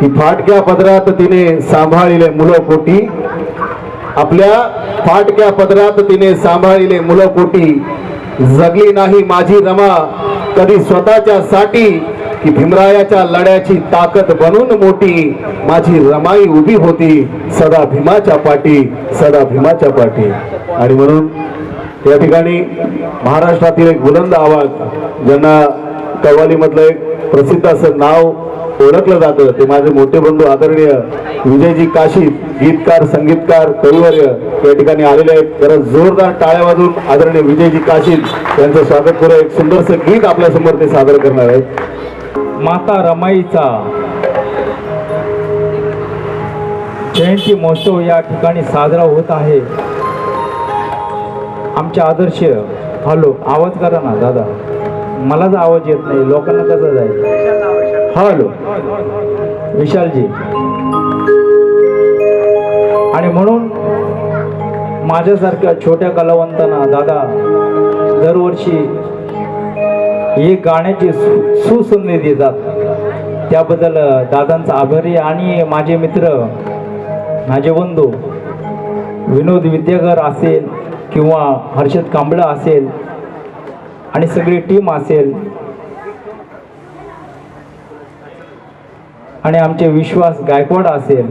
की फाटक्या पदरात तिने सांभाळिले मुलं पोटी आपल्या फाटक्या पदरात तिने सांभाळिले मुलं पोटी जगली नाही माझी रमा कधी स्वतःच्या साठी की भीमरायाच्या लढ्याची ताकद बनून मोठी. माझी रमाई उभी होती सदा भीमाच्या पाठी सदा भीमाच्या पाठी. आणि म्हणून या ठिकाणी महाराष्ट्रातील एक बुलंद आवाज ज्यांना कव्वालीमधलं एक प्रसिद्ध असं नाव ओळखलं जातं. ते माझे मोठे बंधू आदरणीय विजयजी काशी गीतकार संगीतकार कविवर्य या ठिकाणी आलेले आहेत. जरा जोरदार टाळ्या वाजून आदरणीय विजयजी काशी यांचं स्वागत करू एक सुंदरसं गीत आपल्यासमोर ते सादर करणार आहेत. माता रमाईचा जयंती महोत्सव या ठिकाणी साजरा होत आहे. आमचे आदर्श हॅलो आवाज करा ना दादा. मलाच आवाज येत नाही लोकांना कसं जायचं हॅलो विशालजी. आणि म्हणून माझ्यासारख्या छोट्या कलावंतांना दादा दरवर्षी हे गाण्याची सुसंधी देतात. त्याबद्दल दादांचा आभारी आणि माझे मित्र माझे बंधू विनोद विद्यागर असेल किंवा हर्षद कांबळा असेल आणि सगळी टीम असेल आणि आमचे विश्वास गायकवाड असेल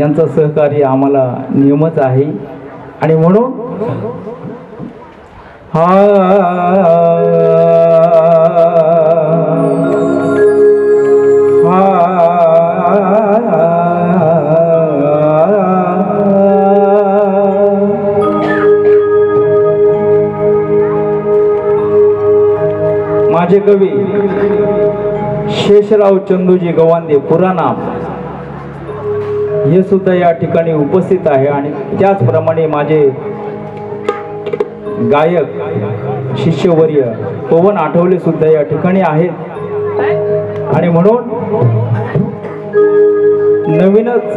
यांचं सहकार्य आम्हाला नियमच आहे. आणि म्हणून हा शेषराव चंदूजी गवांदे पुराणा हे सुद्धा या ठिकाणी उपस्थित आहे आणि त्याचप्रमाणे माझे गायक शिष्यवर्य पवन आठवले सुद्धा या ठिकाणी आहेत. आणि म्हणून नवीनच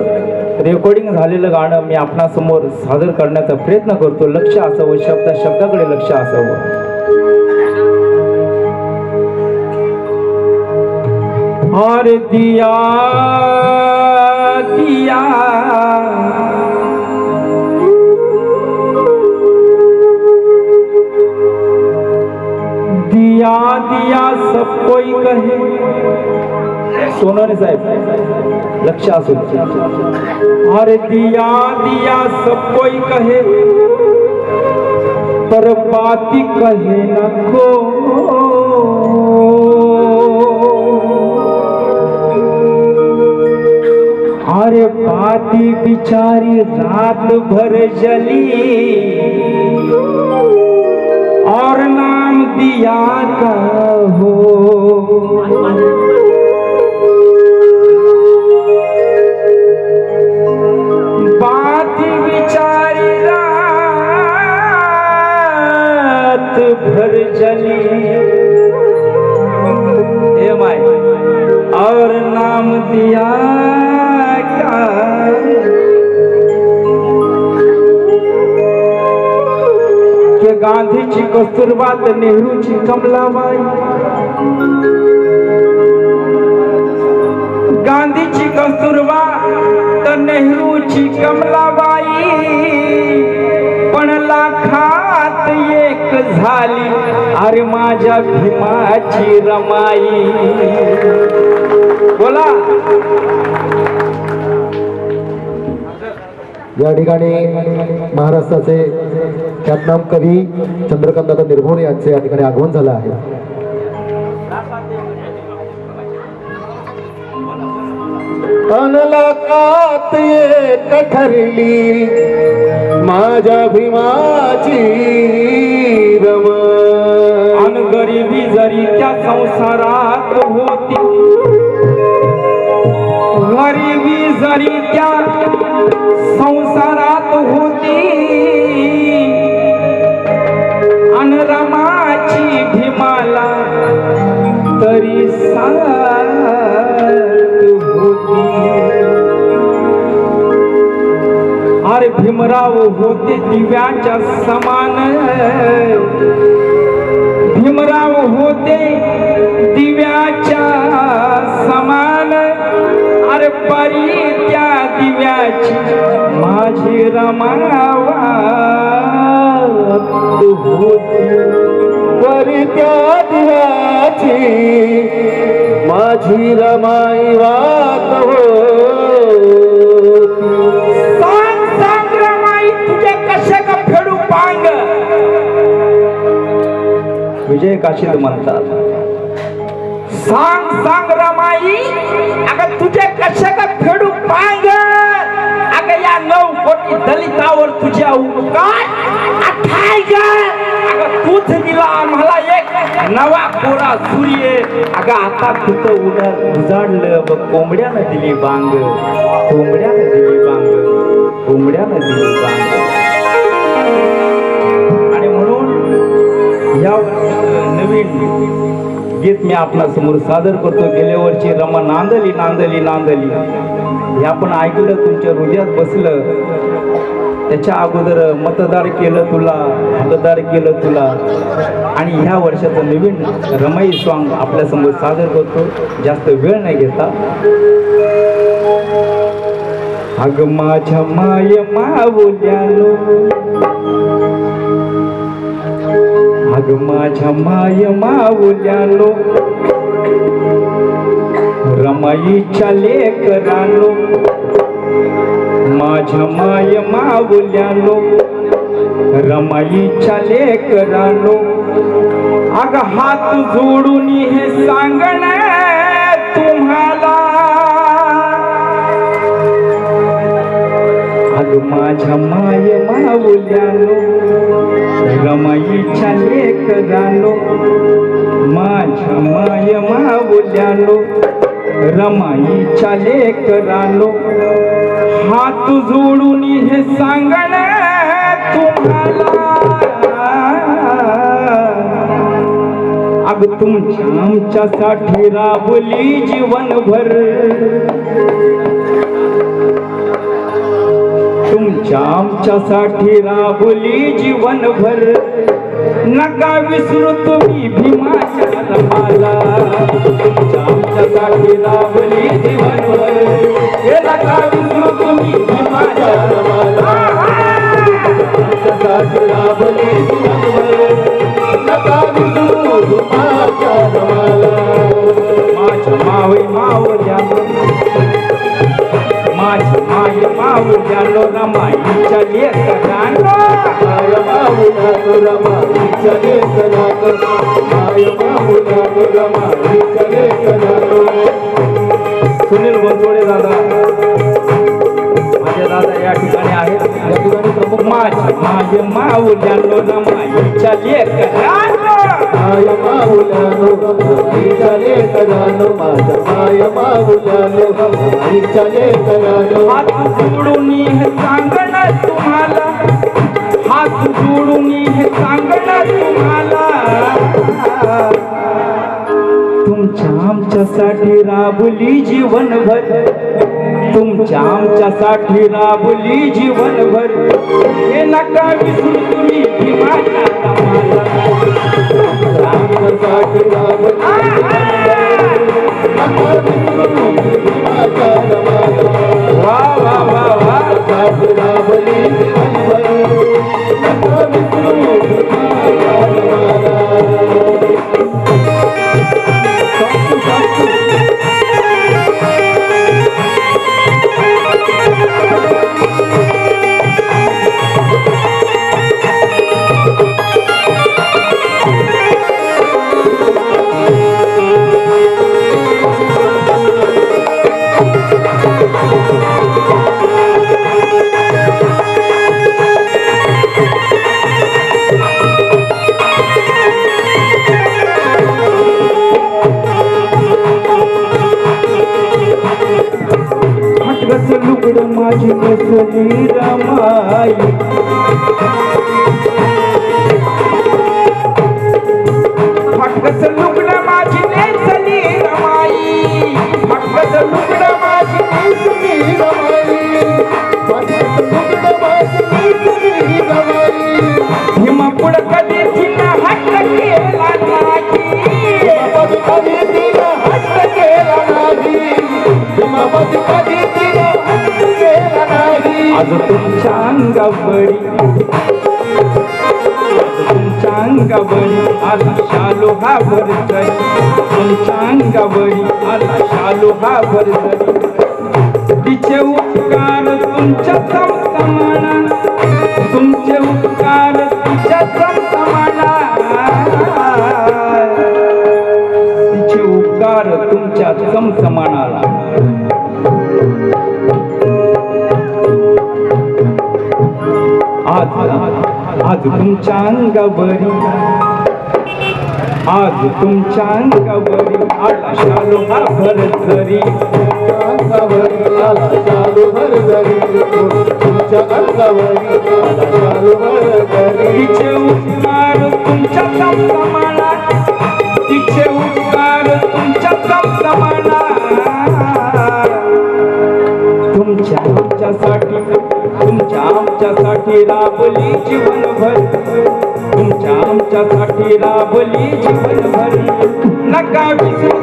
रेकॉर्डिंग झालेलं गाणं मी आपणासमोर सादर करण्याचा प्रयत्न करतो. लक्ष असावं शब्द शब्दाकडे लक्ष असावं. और दिया दिया। दिया दिया, सब कोई कहे। सोनवणे साहेब, लक्ष सुन। अरे दिया दिया, सब कोई कहे। पर बाती कहे न को। अरे पाती बिचारी रात भर जली। और नाम दिया का हो गांधीची कस्तुरबा तर नेहरूची कमलाबाई। गांधीची कस्तुरबा तर नेहरूची कमलाबाई। पण लाखात एक झाली अरे माझ्या भीमाची रमाई। बोला। या ठिकाणी महाराष्ट्राचे ख्यातनाम कवी चंद्रकांतदादा निर्भोण यांचे या ठिकाणी आगमन झालं आहे. अनलाकात ठरली माझ्या भीमाची रम अन गरिबी जरी त्या संसारात होती गरिबी जरी त्या संसारात अरे भीमराव होते दिव्याच्या समान. भीमराव होते दिव्याच्या समान. अरे परी त्या दिव्याची माझी रमावा. होती त्या दिव्याची माझी रमाई वात होती. सांग सांग रमाई तुझे कसे का फेडू पांग? विजय काशीद म्हणतात सांग सांग रमाई अगं तुझे कसे का फेडू पांग? अगं या नऊ कोटी दलितावर तुझ्या उपकार अठाय अगं तूच दिला आम्हाला एक नवा कोरा सूर्य. अगं आता तुझं उडा उजाडलं बघ कोंबड्यानं दिली बांग कोंबड्यानं दिली बांग कोंबड्यानं दिली बांग आणि म्हणून या नवीन गीत मी आपल्यासमोर सादर करतो. गेल्या वर्षी रमा नांदली नांदली नांदली. हे आपण ऐकलं तुमच्या हृदयात बसलं. त्याच्या अगोदर मतदार केलं तुला मतदार केलं तुला. आणि ह्या वर्षाचं नवीन रमाई सॉन्ग आपल्यासमोर सादर करतो. जास्त वेळ नाही घेता. अग माझ्या माय मावल्यानो. अग माझ्या माय मावल्यानो. रमाईच्या लेकरानो. माझ्या माय मावल्यानो रमाईच्या लेकरानो अग हात जोडून हे सांगण तुम्हाला. अग माझ्या माय मावल्यानो रमाईच्या लेकरानो माझ्या माय मावल्यानो रमाईच्या लेकरानो हात जोडून हे सांगण तुम्हाला. अग तुमच्या आमच्यासाठी राबली जीवनभर. तुमच्या आमच्यासाठी राबली जीवनभर. नका विसरू तुम्ही भीमाच्या माला तुमच्या आमच्यासाठी राबली मावल्या रमाईच्या लेकरांना माय माऊला तुला माईच्या लेकरानं. माय माऊला तुला माईच्या लेकरानं. सुनील बनसोडे दादा माझे दादा या ठिकाणी आहेत या ठिकाणी प्रमुख माझे माझे माऊल्यानो माय माऊल्यानो माईच्या लेकरानं. हात जोडून हे सांगण तुम्हाला हात जोडून हे सांगण तुम्हाला तुमच्या आमच्यासाठी राबली जीवनभर. तुमच्या आमच्यासाठी राबली जीवनभर. हे नका विसरू तुम्ही भीमाच्या राबली वा वा वा वा. आज तुमच्या अंगावरी तुमच्या अंगावरी आला शालो हा भरतरी तुमच्या अंगावरी आला शालो तिचे उपकार तुमच्या आज तुमच्या अंगावरी आज तुमच्या अंगावरी आला शालो हा भरतरी अंगावरी आला चालू भरभरी तुमच्या अंगावरी आला भरभरी तिचे उपकार तुमच्या आमच्यासाठी राबली जीवनभर. तुमच्या आमच्यासाठी राबली जीवनभर. नका विसरू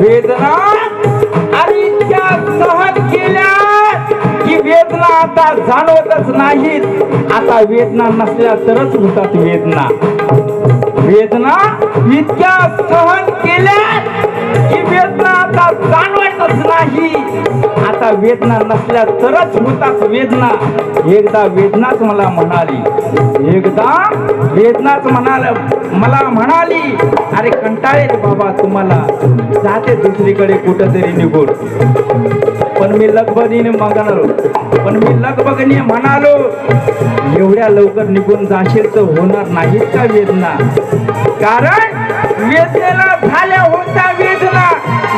वेदना आणि इतक्या सहन केल्या की वेदना आता जाणवतच नाहीत. आता वेदना नसल्या तरच होतात वेदना. वेदना इतक्या सहन केल्या की वेदना आता जाणवतच नाही. एकदा वेदना नसल्या तरच होतात वेदना. एकदा वेदनाच मला म्हणाली. एकदा वेदनाच म्हणाल मला म्हणाली अरे कंटाळे बाबा तुम्हाला. जाते दुसरीकडे कुठंतरी निघून. पण मी लगबगीने मागणारो. पण मी लगबगीने म्हणालो एवढ्या लवकर निघून जाशील तर होणार नाहीत का वेदना? कारण वेदनेला झाल्या होत्या वेदना.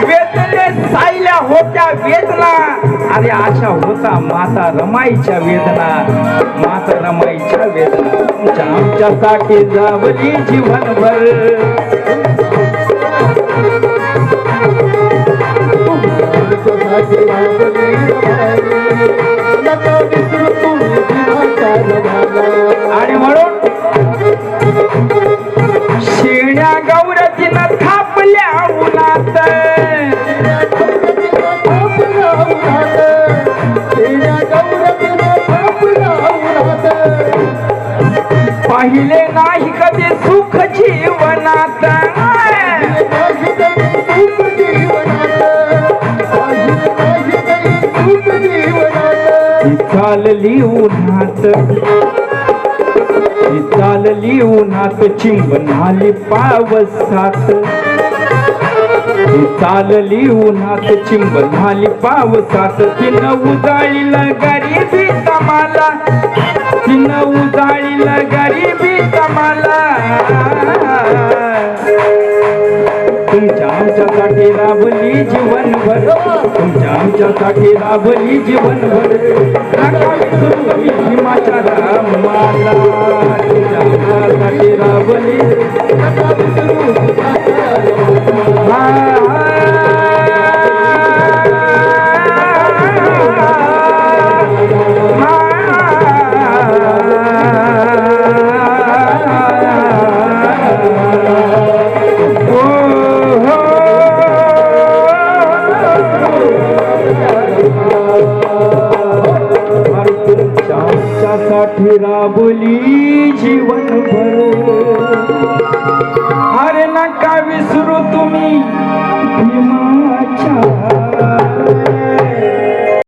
वेदने सायल्या होत्या वेदना. अरे आशा होता माता रमाईच्या वेदना. माता रमाईच्या वेदना. तुमच्या आमच्यासाठी जावली जीवनभर. आमच्यासाठी राबली पाहिले नाही कधी सुख जीवनात. चालली उन्हात. चालली उन्हात चिंबनाली पावसात. चालली उन्हात चिंबनाली पावसात. तिनं उजाळीला गरीबी तमाला तिनं उजाळीला राबली जीवनभर. तुमच्या आमच्यासाठी राबली जीवनभर. नका विसरू रामाला. तुमच्या आमच्यासाठी राबली